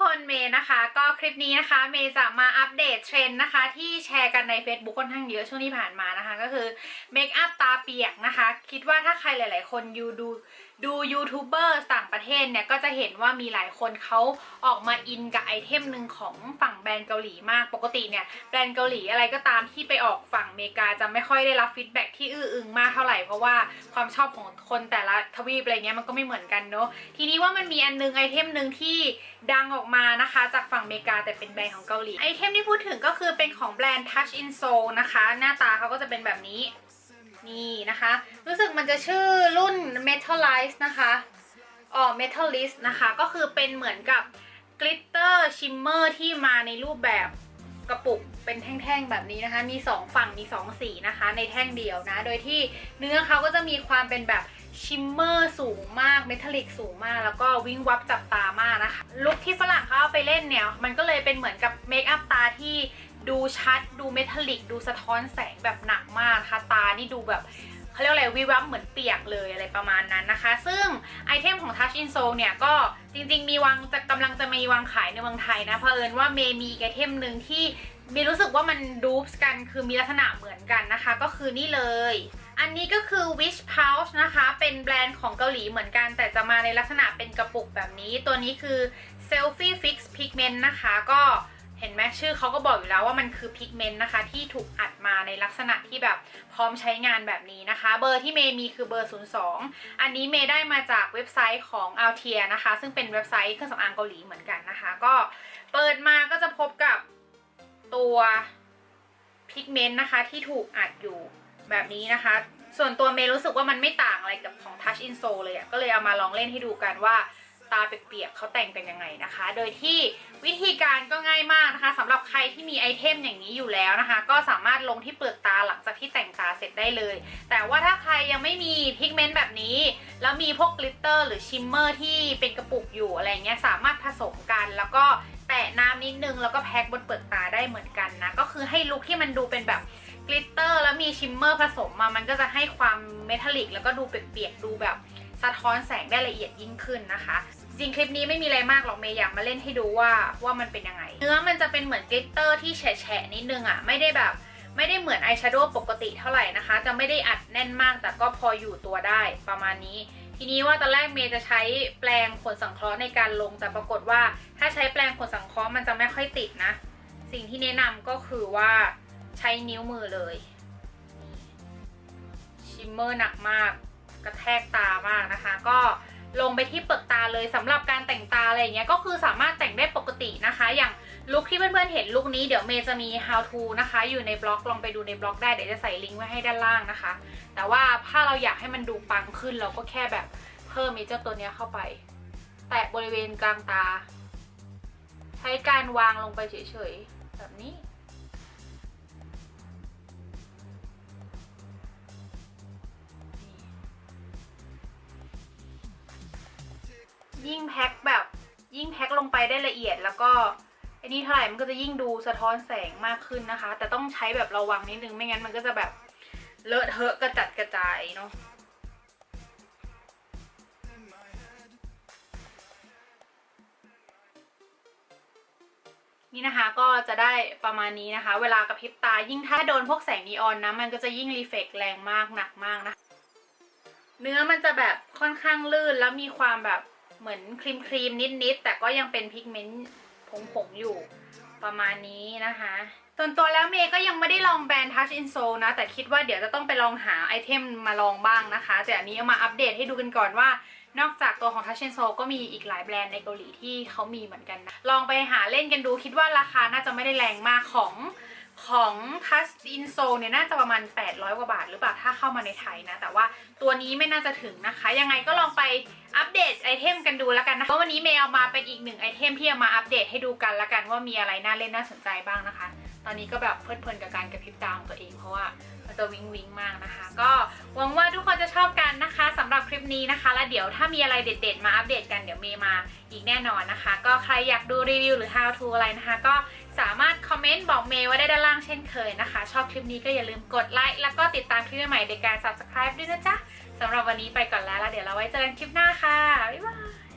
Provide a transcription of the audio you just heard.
คนเมย์นะคะ ก็คลิปนี้นะคะ เมย์จะมาอัปเดตเทรนด์นะคะ ที่แชร์กันใน Facebook ค่อนข้างเยอะช่วงที่ผ่านมานะคะ ก็คือเมคอัพตาเปียกนะคะ คิดว่าถ้าใครหลาย ๆ คนยูดูดูยูทูบเบอร์ต่างประเทศเนี่ย ก็จะเห็นว่ามีหลายคนเขาออกมาอินกับไอเทมหนึ่งของฝั่งแบรนด์เกาหลีมากปกติเนี่ย แบรนด์เกาหลีอะไรก็ตามที่ไปออกฝั่งอเมริกาจะไม่ค่อยได้รับฟีดแบ็กที่อื้ออึงมากเท่าไหร่เพราะว่าความชอบของคนแต่ละทวีปอะไรเงี้ยมันก็ไม่เหมือนกันเนาะทีนี้ว่ามันมีอันนึงไอเทมหนึ่งที่ดังออกมานะคะจากฝั่งอเมริกาแต่เป็นแบรนด์ของเกาหลีไอเทมที่พูดถึงก็คือเป็นของแบรนด์ Touch in Soul นะคะ หน้าตาเขาก็จะเป็นแบบนี้นี่นะคะ รู้สึกมันจะชื่อรุ่น Metalize นะคะอ๋อ Metalist นะคะก็คือเป็นเหมือนกับ Glitter Shimmer ที่มาในรูปแบบกระปุกเป็นแท่งๆแบบนี้นะคะ มี 2 ฝั่งมี 2 สีนะคะ ในแท่งเดียวนะ โดยที่เนื้อเขาก็จะมีความเป็นแบบ ชิมเมอร์สูงมากเมทัลลิกสูงมาก แล้วก็วิงวับจับตามากนะคะ ลุคที่ฝรั่งเขาเอาไปเล่นเนี่ย มันก็เลยเป็นเหมือนกับเมคอัพตาที่ดูชัด ดูเมทัลลิก ดูสะท้อนแสงแบบหนักมากนะคะตานี่ดูแบบเขาเรียกอะไรวิวับเหมือนเปียกเลยอะไรประมาณนั้นนะคะ ซึ่งไอเทมของ Touch in Soul เนี่ย ก็จริงๆ มีวางจะกำลังจะมีวางขายในเมืองไทยนะเผอิญว่าเมย์มีไอเทมหนึ่งที่มีรู้สึกว่ามันดูปส์กันคือมีลักษณะเหมือนกันนะคะ ก็คือนี่เลย อันนี้ก็คือ Wish Pouch นะคะ เป็นแบรนด์ของเกาหลีเหมือนกัน แต่จะมาในลักษณะเป็นกระปุกแบบนี้ ตัวนี้คือ Selfie Fix Pigment นะคะ ก็เห็นไหมชื่อเขาก็บอกอยู่แล้วว่ามันคือพิกเมนต์นะคะ ที่ถูกอัดมาในลักษณะที่แบบพร้อมใช้งานแบบนี้นะคะ เบอร์ที่เมย์มีคือเบอร์ 02 อันนี้เมย์ได้มาจากเว็บไซต์ของ a l t i e r นะคะ ซึ่งเป็นเว็บไซต์เครื่องสำอางเกาหลีเหมือนกันนะคะ ก็เปิดมาก็จะพบกับตัวพิกเมนต์นะคะที่ถูกอัดอยู่ แบบนี้นะคะ ส่วนตัวเมย์รู้สึกว่ามันไม่ต่างอะไรกับของ Touch in Soul เลยอะก็เลยเอามาลองเล่นให้ดูกันว่าตาเปียกๆเขาแต่งกันยังไงนะคะ โดยที่วิธีการก็ง่ายมากนะคะสำหรับใครที่มีไอเทมอย่างนี้อยู่แล้วนะคะ ก็สามารถลงที่เปลือกตาหลังจากที่แต่งตาเสร็จได้เลย แต่ว่าถ้าใครยังไม่มีพิกเมนต์แบบนี้ แล้วมีพวกกลิตเตอร์หรือชิมเมอร์ที่เป็นกระปุกอยู่อะไรเงี้ยสามารถผสมกันแล้วก็แตะน้ำนิดนึงแล้วก็แพ็คบนเปลือกตาได้เหมือนกันนะ ก็คือให้ลุคที่มันดูเป็นแบบ กลิตเตอร์แล้วมีชิมเมอร์ผสมมา มันก็จะให้ความเมทัลลิก แล้วก็ดูเปียกๆ ดูแบบสะท้อนแสงได้ละเอียดยิ่งขึ้นนะคะ จริงคลิปนี้ไม่มีอะไรมากหรอกเมย์อยากมาเล่นให้ดูว่าว่ามันเป็นยังไง เนื้อมันจะเป็นเหมือนกลิตเตอร์ที่แฉะๆนิดนึงอะ่ะ ไม่ได้แบบไม่ได้เหมือนอายแชโดว์ปกติเท่าไหร่นะคะ จะไม่ได้อัดแน่นมากแต่ก็พออยู่ตัวได้ประมาณนี้ ทีนี้ว่าตอนแรกเมย์จะใช้แปรงขนสังเคราะห์ในการลง แต่ปรากฏว่าถ้าใช้แปรงขนสังเคราะห์มันจะไม่ค่อยติดนะ สิ่งที่แนะนำก็คือว่า ใช้นิ้วมือเลย ชิมเมอร์หนักมาก กระแทกตามากนะคะ ก็ลงไปที่เปลือกตาเลยสำหรับการแต่งตาอะไรอย่างเงี้ยก็คือสามารถแต่งได้ปกตินะคะ อย่างลุคที่เพื่อนๆเห็นลุคนี้เดี๋ยวเมย์จะมี how to นะคะ อยู่ในบล็อกลองไปดูในบล็อกได้เดี๋ยวจะใส่ลิงก์ไว้ให้ด้านล่างนะคะ แต่ว่าถ้าเราอยากให้มันดูปังขึ้นเราก็แค่แบบเพิ่มเจ้าตัวเนี้ยเข้าไป แตะบริเวณกลางตา ใช้การวางลงไปเฉยๆแบบนี้ ยิ่งแพ็คแบบยิ่งแพ็คลงไปได้ละเอียดแล้วก็อ้นี่เท่าไหร่มันก็จะยิ่งดูสะท้อนแสงมากขึ้นนะคะ แต่ต้องใช้แบบระวังนิดนึงไม่งั้นมันก็จะแบบเลอะเทอะกระจัดกระจายเนาะนี่นะคะก็จะได้ประมาณนี้นะคะ เวลากระพริบตายิ่งถ้าโดนพวกแสงนีออนนะมันก็จะยิ่งรีเฟกแรงมากหนักมากนะ เนื้อมันจะแบบค่อนข้างลื่นแล้วมีความแบบ เหมือนครีมครีมนิดๆแต่ก็ยังเป็นพิกเมนต์ผงๆอยู่ประมาณนี้นะคะส่วนตัวแล้วเมย์ก็ยังไม่ได้ลองแบรนด์ Touch in Soul นะ แต่คิดว่าเดี๋ยวจะต้องไปลองหาไอเทมมาลองบ้างนะคะ แต่อันนี้เอามาอัปเดตให้ดูกันก่อนว่า นอกจากตัวของ Touch in Soul ก็มีอีกหลายแบรนด์ในเกาหลีที่เขามีเหมือนกันนะ ลองไปหาเล่นกันดูคิดว่าราคาน่าจะไม่ได้แรงมากของ ของ Touch in Soul เนี่ยน่าจะประมาณ 800 กว่าบาทหรือเปล่าถ้าเข้ามาในไทยนะ แต่ว่าตัวนี้ไม่น่าจะถึงนะคะ ยังไงก็ลองไปอัปเดตไอเทมกันดูแล้วกันนะคะวันนี้เมย์เอามาเป็นอีกหนึ่งไอเทมที่เอามาอัปเดตให้ดูกันแล้วกันว่ามีอะไรน่าเล่นน่าสนใจบ้างนะคะ ตอนนี้ก็แบบเพลิดเพลินกับการกระพริบตาของตัวเองเพราะว่ามันจะวิงวิงมากนะคะ ก็หวังว่าทุกคนจะชอบกันนะคะสำหรับคลิปนี้นะคะ แล้วเดี๋ยวถ้ามีอะไรเด็ด ๆ มาอัปเดตกันเดี๋ยวเมย์มาอีกแน่นอนนะคะ ก็ใครอยากดูรีวิวหรือ how to อะไรนะคะ ก็ สามารถคอมเมนต์บอกเมย์ไว้ได้ด้านล่างเช่นเคยนะคะ ชอบคลิปนี้ก็อย่าลืมกดไลค์แล้วก็ติดตามคลิปใหม่ๆในการ subscribe ด้วยนะจ๊ะสำหรับวันนี้ไปก่อนแล้วแล้วเดี๋ยวเราไว้เจอกันคลิปหน้าค่ะบ๊ายบาย